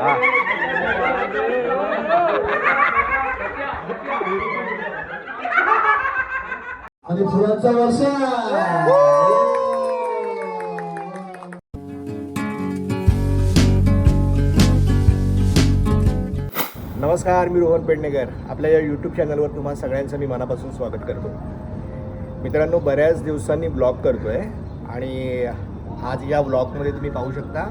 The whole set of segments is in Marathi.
आणि फुलांचा वर्षा. नमस्कार मी रोहन पेडणेकर. आपल्या या यूट्यूब चॅनलवर तुम्हा सगळ्यांचं मी मनापासून स्वागत करतो. मित्रांनो बऱ्याच दिवसांनी ब्लॉग करतो आहे आणि आज या ब्लॉगमध्ये तुम्ही पाहू शकता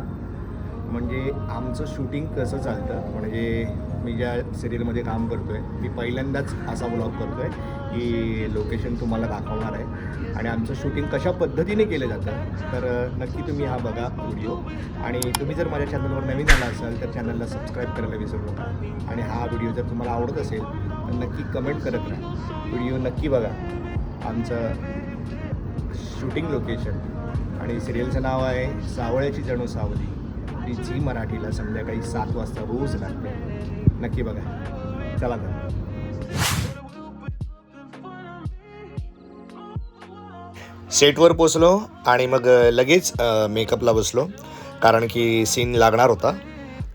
म्हणजे आमचं शूटिंग कसं चालतं म्हणजे मी ज्या सिरियलमध्ये काम करतो आहे मी पहिल्यांदाच असा ब्लॉग करतो आहे की लोकेशन तुम्हाला दाखवणार आहे. आणि आमचं शूटिंग कशा पद्धतीने केलं जातं तर नक्की तुम्ही हा बघा व्हिडिओ आणि तुम्ही जर माझ्या चॅनलवर नवीन आला असाल तर चॅनलला सबस्क्राईब करायला विसरू नका. आणि हा व्हिडिओ जर तुम्हाला आवडत असेल तर नक्की कमेंट करत राहा. व्हिडिओ नक्की बघा. आमचं शूटिंग लोकेशन आणि सिरियलचं नाव आहे सावळ्याची जणू सावली. ती झी मराठीला संध्याकाळी सात वाजता रोज लागते. नक्की बघा. चला तर. सेटवर पोचलो आणि मग लगेच मेकअपला बसलो. कारण की सीन लागणार होता.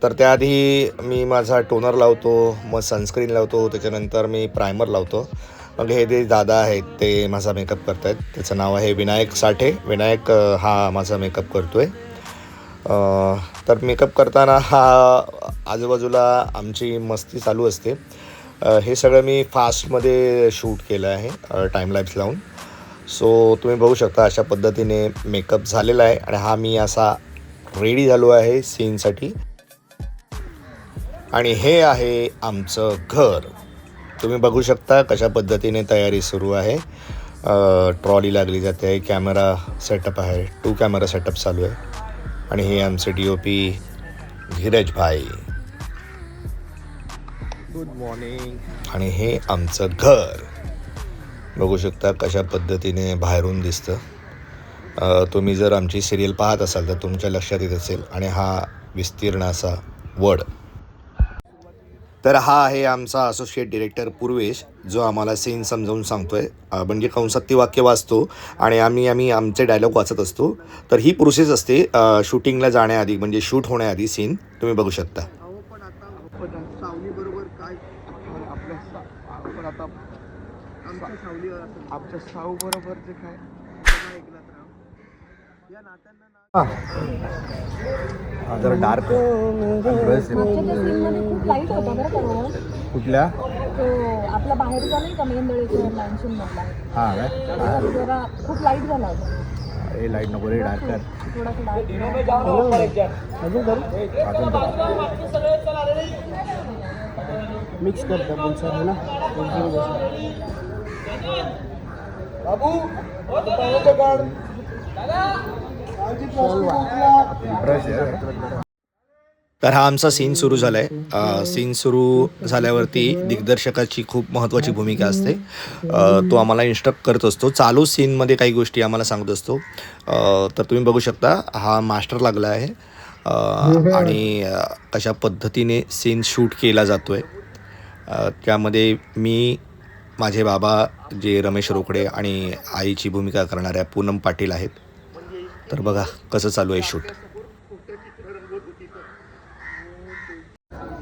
तर त्याआधी मी माझा टोनर लावतो मग सनस्क्रीन लावतो त्याच्यानंतर मी प्रायमर लावतो. मग हे जे दादा आहेत ते माझा मेकअप करत आहेत त्याचं नाव आहे विनायक साठे. विनायक हा माझा मेकअप करतो आहे तर मेकअप करताना हा आजूबाजूला आमची मस्ती चालू असते. हे सगळं मी फास्टमध्ये शूट केलं आहे टाईमलॅप्स लावून. सो तुम्ही बघू शकता अशा पद्धतीने मेकअप झालेला आहे आणि हा मी असा रेडी झालो आहे सीनसाठी. आणि हे आहे आमचं घर. तुम्ही बघू शकता कशा पद्धतीने तयारी सुरू आहे. ट्रॉली लागली जाते कॅमेरा सेटअप आहे टू कॅमेरा सेटअप चालू आहे. आणि हे आमचे डी ओ पी धीरज भाई गुड मॉर्निंग आणि हे आमचं घर. बघू शकता कशा पद्धतीने बाहेरून दिसतं. तुम्ही जर आमची सिरियल पाहत असाल तर तुमच्या लक्षात येत असेल. आणि हा विस्तीर्ण असा वड तर हा आहे आमचा असोसिएट डिरेक्टर पूर्वेश जो आम्हाला सीन समजावून सांगतोय. अ, म्हणजे कंसात ती वाक्य वाचतो आणि आम्ही आम्ही आमचे डायलॉग वाचत असतो. तर ही प्रोसेस असते शूटिंगला जाण्याआधी म्हणजे शूट होण्याआधी सीन तुम्ही बघू शकता. आमच्या ना जरा डार्क खूप लाइट होता बरं का कुठल्या? तो आपला बाहेरचा नाही का मेंदळीचा मॅन्शन मधला? हां काय? जरा खूप लाइट झाला होता. हे लाइट नको रे डार्क कर. थोडासा डार्क अजून करू? मिक्स करता पण सर है ना. बाबू ब्रश आहे तर हा आमचा सीन सुरू झाला आहे सीन सुरू झाल्यावरती दिग्दर्शकाची खूप महत्त्वाची भूमिका असते. तो आम्हाला इन्स्ट्रक्ट करत असतो. चालू सीनमध्ये काही गोष्टी आम्हाला सांगत असतो. तर तुम्ही बघू शकता हा मास्टर लागला आहे. आणि अशा पद्धतीने सीन शूट केला जातो आहे त्यामध्ये मी माझे बाबा जे रमेश रोकडे आणि आईची भूमिका करणाऱ्या पूनम पाटील आहेत. तर बघा कसं चालू आहे शूट.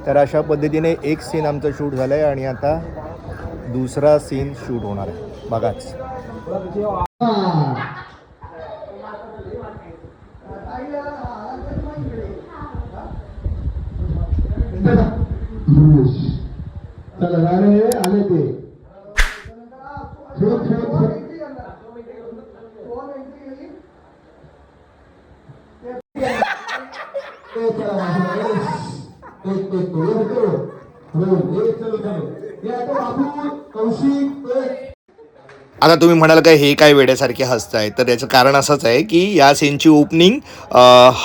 तर अशा पद्धतीने एक सीन आमचं शूट झालं आहे आणि आता दुसरा सीन शूट होणार आहे. बघाच. चला आले ते ठेव, ठेव, ठेव. ए, चला, बाबू, ए, एक, एक, दोन, दोन. दोन, एक, चलो, चलो. हे आता बाबू कौशिक एक. आता तुम्ही म्हणाल काय हे काय वेड्यासारखे हसताय तर याचं कारण असंच आहे की या सीनची ओपनिंग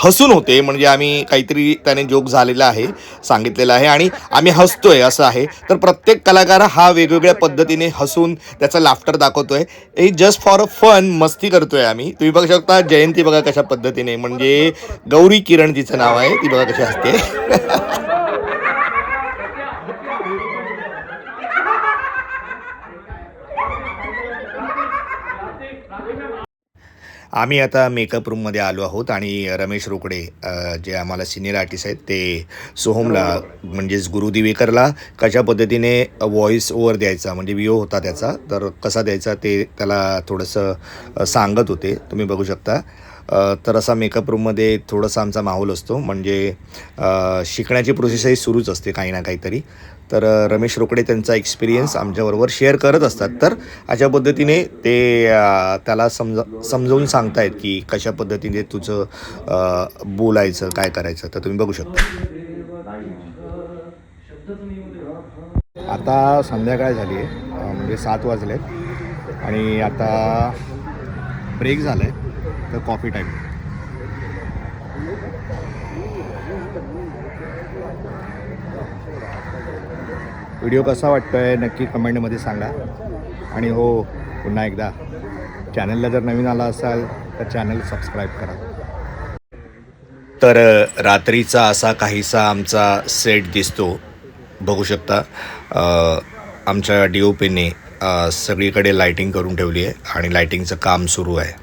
हसून होते. म्हणजे आम्ही काहीतरी त्याने जोक झालेला आहे सांगितलेला आहे आणि आम्ही हसतोय असं आहे. तर प्रत्येक कलाकार हा वेगवेगळ्या पद्धतीने हसून त्याचा लाफ्टर दाखवतोय. हे जस्ट फॉर अ फन मस्ती करतोय आम्ही. तुम्ही बघू शकता जयंती बघा कशा पद्धतीने. म्हणजे गौरी किरण तिचं नाव आहे. ती बघा कशी हसते. आम्ही आता मेकअप रूममध्ये आलो आहोत आणि रमेश रोकडे जे आम्हाला सिनियर आर्टिस्ट आहेत ते सोहमला म्हणजेच गुरु दिवेकरला कशा पद्धतीने व्हॉइस ओव्हर द्यायचा म्हणजे विओ होता त्याचा तर कसा द्यायचा ते त्याला थोडंसं सांगत होते. तुम्ही बघू शकता. तर असा मेकअप रूममध्ये थोडासा आमचा माहोल असतो. म्हणजे शिकण्याची प्रोसेसही सुरूच असते काही ना काहीतरी. तर रमेश रोकडे त्यांचा एक्सपिरियन्स आमच्याबरोबर शेअर करत असतात. तर अशा पद्धतीने ते त्याला समज समजावून सांगतायत की कशा पद्धतीने तुझं बोलायचं काय करायचं तर तुम्ही बघू शकता. आता संध्याकाळ झाली आहे म्हणजे सात वाजलेत. आणि आता ब्रेक झाला आहे तर कॉफी टाईम व्हिडिओ कसा वाटतो आहे नक्की कमेंटमध्ये सांगा. आणि हो पुन्हा एकदा. चॅनलला जर नवीन आला असाल तर चॅनल सबस्क्राईब करा. तर रात्रीचा असा काहीसा आमचा सेट दिसतो. बघू शकता आमच्या डी ओ पीने सगळीकडे लाईटिंग करून ठेवली आहे आणि लाईटिंगचं काम सुरू आहे.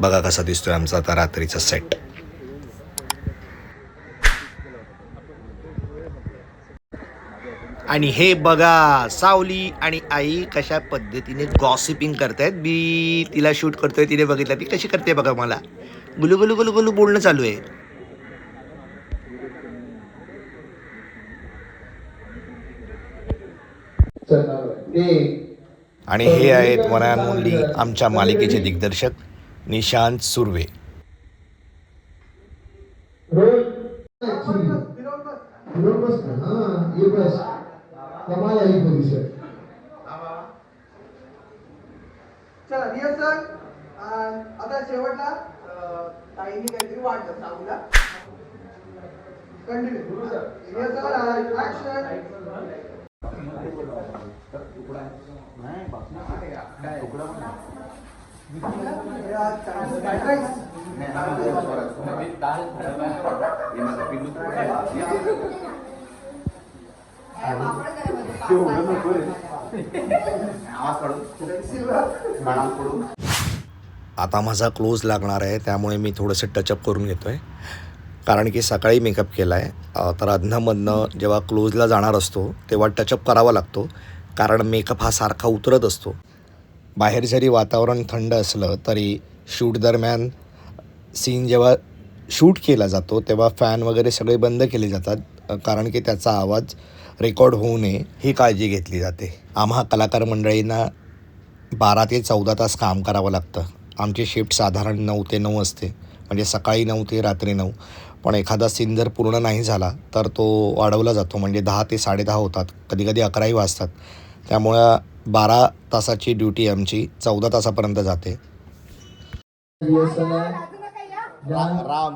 बघा कसा दिसतोय आमचा आता रात्रीचा सेट आणि हे बघा सावली आणि आई कशा पद्धतीने गॉसिपिंग करतायत. मी तिला शूट करतोय तिने बघितलं. ती कशी करते बघा मला. गुलू गुलू गुलू गुलू बोलणं चालू आहे. आणि हे आहेत वन अँड ओनली आमच्या मालिकेचे दिग्दर्शक. निशांत सुर्वे. रोल फिरवून बस ना हा ये बस कमाल आहे पोझिशन चला रिहर्सल आता शेवटला ताईंनी काहीतरी वाटलं कंटिन्यू ऍक्शन आता माझा क्लोज लागणार आहे त्यामुळे मी थोडंसं टचअप करून घेतो आहे कारण की सकाळी मेकअप केला आहे तर अधनंमधनं जेव्हा क्लोजला जाणार असतो तेव्हा टचअप करावा लागतो. कारण मेकअप हा सारखा उतरत असतो. बाहेर जरी वातावरण थंड असलं तरी शूट दरम्यान सीन जेव्हा शूट केला जातो तेव्हा फॅन वगैरे सगळे बंद केले जातात. कारण की त्याचा आवाज रेकॉर्ड होऊ नये ही काळजी घेतली जाते. आम्हा कलाकार मंडळींना बारा ते चौदा तास काम करावं लागतं. आमची शिफ्ट साधारण नऊ ते नऊ असते. म्हणजे सकाळी नऊ ते रात्री नऊ. पण एखादा सीन जर पूर्ण नाही झाला तर तो वाढवला जातो. म्हणजे दहा ते साडेदहा होतात. कधी कधी अकराही वाजतात. त्यामुळं बारा तासाची ड्युटी आमची. चौदा तासापर्यंत जाते. राम?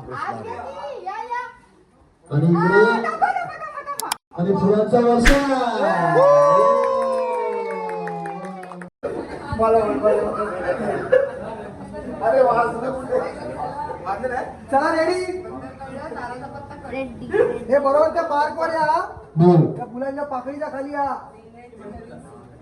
चला रेडी हे बरोबर त्या पार्क वर या. फुलांच्या पाकळीच्या खाली या.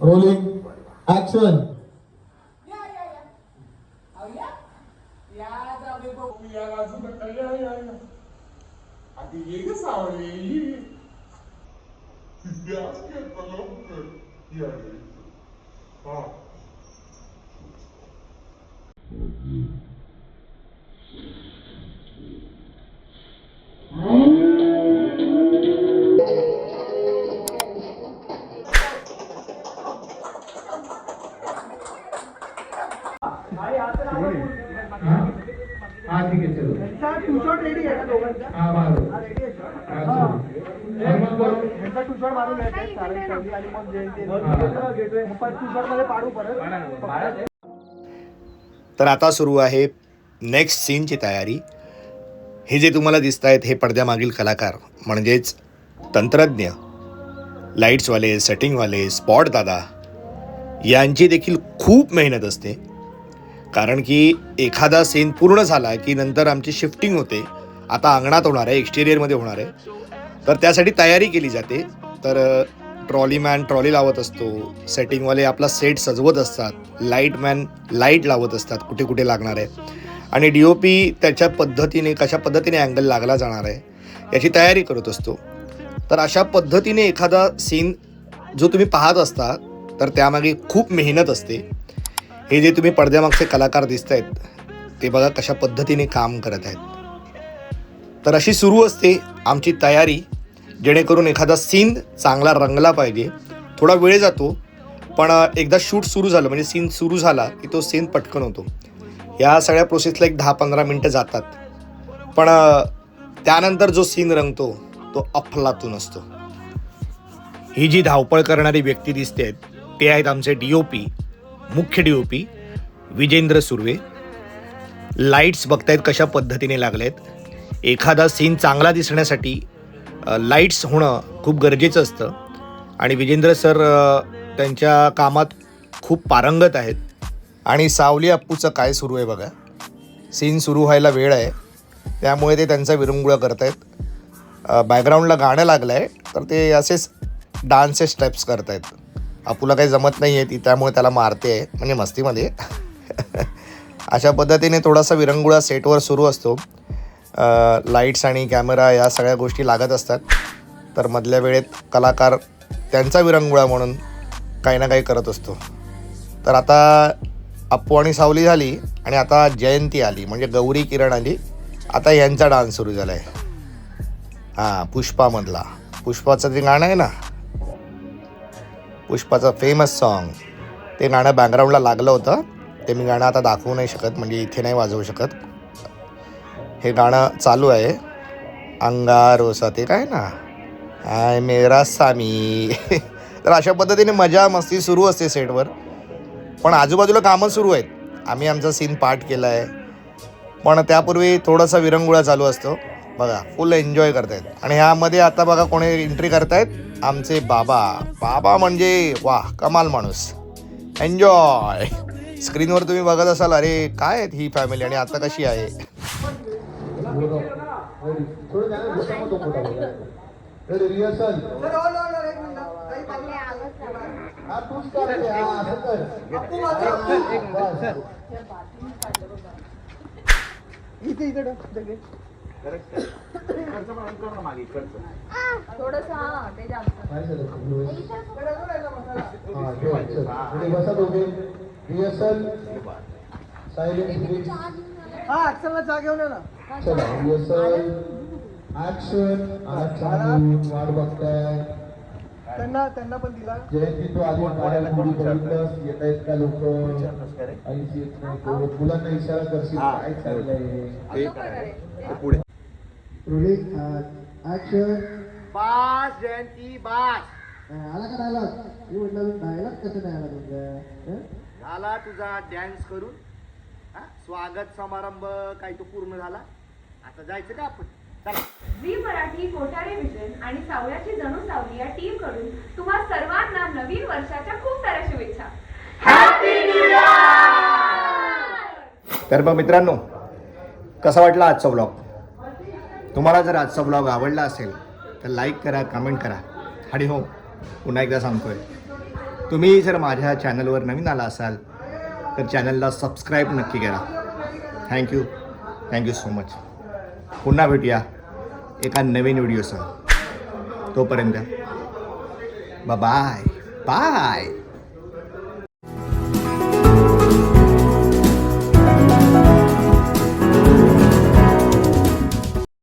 रोलिंग ऍक्शन हा ठीक आहे चलो टू शॉट रेडी आहे का दोघांचा हा मारू रेडी आहे shot? हा, मग करू. ह्यांचा टू शॉट मारून आणि मग जयंती मध्ये पाडू परत तर आता सुरू आहे नेक्स्ट सीनची तयारी. हे जे तुम्हाला दिसत आहेत हे पडद्यामागील कलाकार म्हणजेच तंत्रज्ञ लाईट्सवाले सेटिंगवाले स्पॉट दादा यांची देखील खूप मेहनत असते. कारण की एखादा सीन पूर्ण झाला की नंतर आमची शिफ्टिंग होते. आता अंगणात होणार आहे एक्सटेरियरमध्ये होणार आहे. तर त्यासाठी तयारी केली जाते. तर ट्रॉलीमॅन ट्रॉली लावत असतो. सेटिंगवाले आपला सेट सजवत असतात. लाईटमॅन लाइट लावत असतात. कुठे कुठे लागणार आहे. आणि डी ओ पी त्याच्या पद्धतीने कशा पद्धतीने अँगल लागला जाणार आहे याची तयारी करत असतो. तर अशा पद्धतीने एखादा सीन जो तुम्ही पाहत असता तर त्यामागे खूप मेहनत असते. हे जे तुम्ही पडद्यामागचे कलाकार दिसत आहेत ते बघा कशा पद्धतीने काम करत आहेत. तर अशी सुरू असते आमची तयारी. जेणेकरून एखादा सीन चांगला रंगला पाहिजे. थोडा वेळ जातो पण एकदा शूट सुरू झालं म्हणजे सीन सुरू झाला की तो सीन पटकन होतो. या सगळ्या प्रोसेसला एक दहा पंधरा मिनटं जातात. पण त्यानंतर जो सीन रंगतो तो अफलातून असतो. ही जी धावपळ करणारी व्यक्ती दिसते ते आहेत आमचे डी ओ पी मुख्य D O P Vijendra Surve. Lights बघतायत कशा पद्धतीने लागलेत. एखादा सीन चांगला दिसण्यासाठी लाईट्स होणं खूप गरजेचं असतं. आणि विजेंद्र सर त्यांच्या कामात खूप पारंगत आहेत. आणि सावली अप्पूचं काय सुरू आहे बघा. सीन सुरू व्हायला वेळ आहे. त्यामुळे ते त्यांचा विरंगुळा करत आहेत बॅकग्राऊंडला गाणं लागलं आहे तर ते असेच डान्सचे स्टेप्स करत आहेत अपूला काही जमत नाही आहे ती त्यामुळे त्याला मारते आहे. म्हणजे मस्तीमध्ये. अशा पद्धतीने थोडासा विरंगुळा सेटवर सुरू असतो. लाईट्स आणि कॅमेरा या सगळ्या गोष्टी लागत असतात. तर मधल्या वेळेत कलाकार त्यांचा विरंगुळा म्हणून काही ना काही करत असतो. तर आता अप्पू आणि सावली झाली आणि आता जयंती आली म्हणजे गौरी किरण आली. आता यांचा डान्स सुरू झाला आहे हां पुष्पामधला पुष्पाचं जे गाणं आहे ना पुष्पाचं फेमस सॉन्ग ते गाणं बॅकग्राऊंडला लागलं होतं. ते मी गाणं आता दाखवू नाही शकत म्हणजे इथे नाही वाजवू शकत. हे गाणं चालू आहे. अंगारोसा ते काय ना? आय मेरा सामी. तर अशा पद्धतीने मजा मस्ती सुरू असते सेटवर. पण आजूबाजूला कामं सुरू आहेत. आम्ही आमचा सीन पाठ केला आहे पण त्यापूर्वी थोडासा विरंगुळा चालू असतो. बघा फुल एन्जॉय करतायत. आणि ह्यामध्ये आता बघा कोणी एंट्री करतायत. आमचे बाबा. बाबा म्हणजे वा कमाल माणूस. एन्जॉय स्क्रीनवर तुम्ही बघत असाल अरे काय आहेत ही फॅमिली आणि आता कशी आहे? थोडं त्याला मोठा मोठा मोठा बोला. रिहर्सल हा तूच करते असं कर इथे इथे ठेव, इथे घे. थोडस हा ते बसा दोघे रिहर्सल सायलेन्स हा अक्षरला चहा घेऊन ना चला रिहर्सल ऍक्शन चालू वाट बघताय. त्यांना त्यांना पण दिला. जयंती तू आली गाड्या पुढे बघितलंस? येत आहेत का लोक काहीच येत नाही तो. मुलांना इशारा करशील काय चाललंय? रोलिंग ऍक्शन बास जयंती बास. आला का डायलॉग मी म्हटलं डायलॉग कसं नाही आला तुमचा झाला तुझा डॅन्स करून. हा? स्वागत समारंभ काय तो पूर्ण झाला? आता जायचं का आपण? चला. झी मराठी कोठारे विजन आणि सावळ्याची जणू सावली या टीमकडून तुम्हा सर्वांना नवीन वर्षाच्या खूप साऱ्या शुभेच्छा. तर मग मित्रांनो कसा वाटला आजचा ब्लॉग तुम्हाला जर आजचा ब्लॉग आवडला असेल तर लाईक करा कमेंट करा. आणि हो पुन्हा एकदा सांगतोय तुम्ही जर माझ्या चॅनलवर नवीन आला असाल तर चॅनलला सबस्क्राईब नक्की करा. थँक्यू थँक्यू सो मच पुन्हा भेटूया एका नवीन व्हिडिओसह. तोपर्यंत बाय बाय